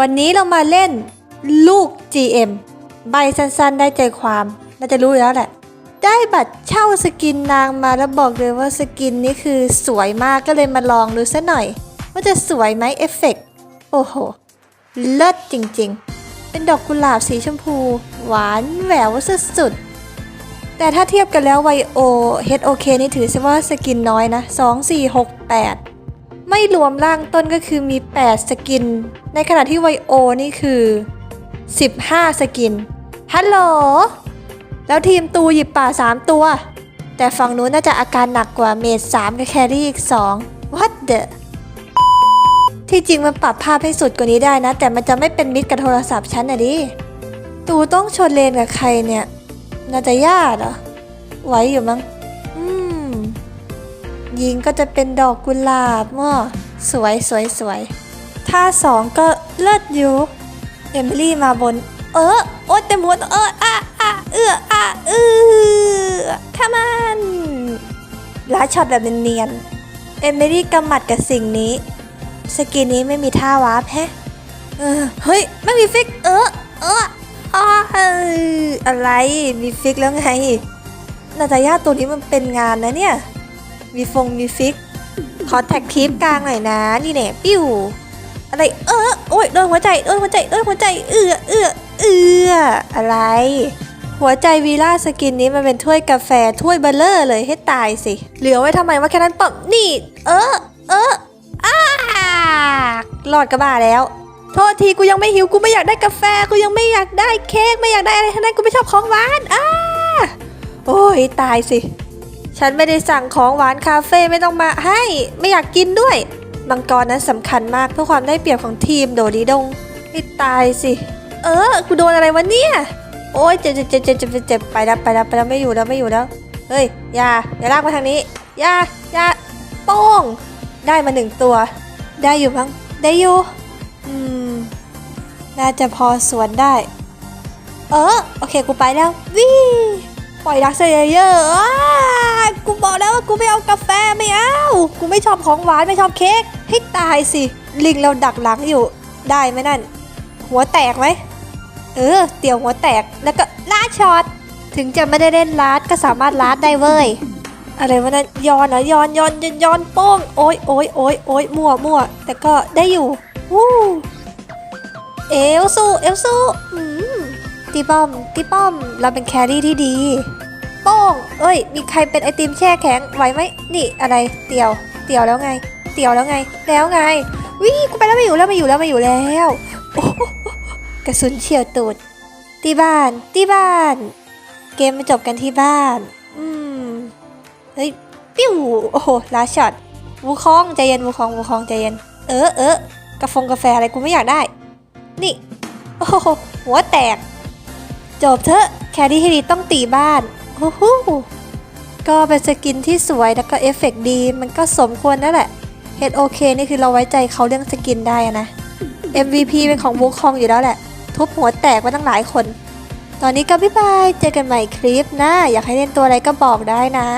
วันนี้เรามาเล่นลูก GM ใบสั้นๆ ได้ใจความ น่าจะรู้อยู่แล้วแหละ ได้บัตรเช่าสกินนางมาแล้วบอกเลยว่าสกินนี้คือสวยมากก็เลยมาลองดูซะหน่อย ว่าจะสวยไหมเอฟเฟกต์โอ้โห เลิศจริงๆ เป็นดอกกุหลาบสีชมพู หวานแหววสุดๆ แต่ถ้าเทียบกันแล้วไวโอ HOK นี่ถือว่าสกินน้อยนะ 2 4 6 8 ไม่รวมร่างต้นก็คือมี 8 สกิน ในขณะที่ไวโอนี่คือ 15 สกิน ฮัลโหล แล้วทีมตูหยิบป่า 3 ตัว แต่ฝั่งนู้นน่าจะอาการหนักกว่าเมด3กับแครี่อีก 2 What the ที่จริงมันปรับภาพให้สุดกว่านี้ได้นะ แต่มันจะไม่เป็นมิตรกับโทรศัพท์ฉันนะดิ ตูต้องชนเลนกับใครเนี่ย น่าจะยากเหรอไหวอยู่มั้ง ยิงก็จะเป็นดอกกุหลาบมั่วสวยสวยสวยท่าสองก็เลิศอยู่เอมิลี่มาบน เออโอ๊ยเต็มหัวเอออะอะเอืออะเอือขมันลาช็อตแบบเนียนเอมิลี่กำหมัดกับสิ่งนี้ สกินนี้ไม่มีท่าวาร์ปแฮะเออเฮ้ย ไม่มีฟิก เออเอออ้อเอออะไรมีฟิกแล้วไงนาตาย่าตัวนี้มันเป็นงานนะเนี่ย มีฟงมีฟิก ขอแท็กคลิปกลางหน่อยนะ นี่แน่ปิ้ว อะไรเออโอ้ยโดนหัวใจโดนหัวใจโดนหัวใจ เอือเอือเอืออะไร หัวใจวีล่าสกินนี้มันเป็นถ้วยกาแฟถ้วยเบลเลอร์เลยให้ตายสิ เหลือไว้ทำไมว่าแค่นั้นปั๊บนี่ เออเอออ้ารอดกระบาแล้ว โทษทีกูยังไม่หิวกูไม่อยากได้กาแฟกูยังไม่อยากได้เค้กไม่อยากได้อะไรทั้งนั้นกูไม่ชอบของหวานอ้าโอ้ยตายสิ ฉันไม่ได้สั่งของหวานคาเฟ่ไม่ต้องมาให้ไม่อยากกินด้วย มังกรนั้นสำคัญมากเพื่อความได้เปรียบของทีมโดดีดงให้ตายสิ เออกูโดนอะไรวะเนี่ย โอ้ยเจ็บเจ็บเจ็บเจ็บเจ็บเจ็บเจ็บไปแล้วไปแล้วไปแล้วไม่อยู่แล้วไม่อยู่แล้ว เฮ้ยอย่าอย่าลากมาทางนี้อย่าอย่าโป้ง ได้มาหนึ่งตัว ได้อยู่มั้งได้อยู่ อืม น่าจะพอสวนได้ เออ โอเค กูไปแล้ว วิ่ปล่อยดักเซเยอร์อ้า กูบอกแล้วว่ากูไม่เอากาแฟไม่เอากูไม่ชอบของหวานไม่ชอบเค้กให้ตายสิลิงเราดักหลังอยู่ได้ไหมนั่น หัวแตกไหมเออเตี่ยวหัวแตกแล้วก็ลาดช็อตถึงจะไม่ได้เล่นลาดก็สามารถลาดได้เว้ยอะไรวะนั่นย้อนเหรอย้อนย้อนย้อนย้อนโป้งโอ้ยโอ้ยโอ้ยโอ้ยมั่วมั่วแต่ก็ได้อยู่วู้เอลซูเอลซูอืมตีป้อมตีป้อม เราเป็นแครี่ที่ดี งเอ้ย มีใครเป็นไอติมแช่แข็งไหวไหมนี่อะไรเตียว เตียวแล้วไง เตียวแล้วไง แล้วไงวิกูไปแล้วไม่อยู่แล้วไม่อยู่แล้วไม่อยู่แล้วกระสุนเฉียวตูดตีบ้านตีบ้าน เกมมาจบกันที่บ้าน อืมเฮ้ยปิ้วโอ้โหลาช็อตวูคองใจเย็นวูคองวูคองใจเย็น เออเออกาแฟกาแฟอะไรกูไม่อยากได้ นี่โอ้โหหัวแตก จบเถอะแครี่ที่ดีต้องตีบ้าน โอ้โหก็เป็นสกินที่สวยแล้วก็เอฟเฟกต์ดี มันก็สมควรนั่นแหละ HOK นี่คือเราไว้ใจเขาเรื่องสกินได้อะนะ MVP เป็นของวูคองอยู่แล้วแหละ ทุบหัวแตกมาตั้งหลายคน ตอนนี้ก็บ๊ายบาย เจอกันใหม่คลิปนะ อยากให้เล่นตัวอะไรก็บอกได้นะ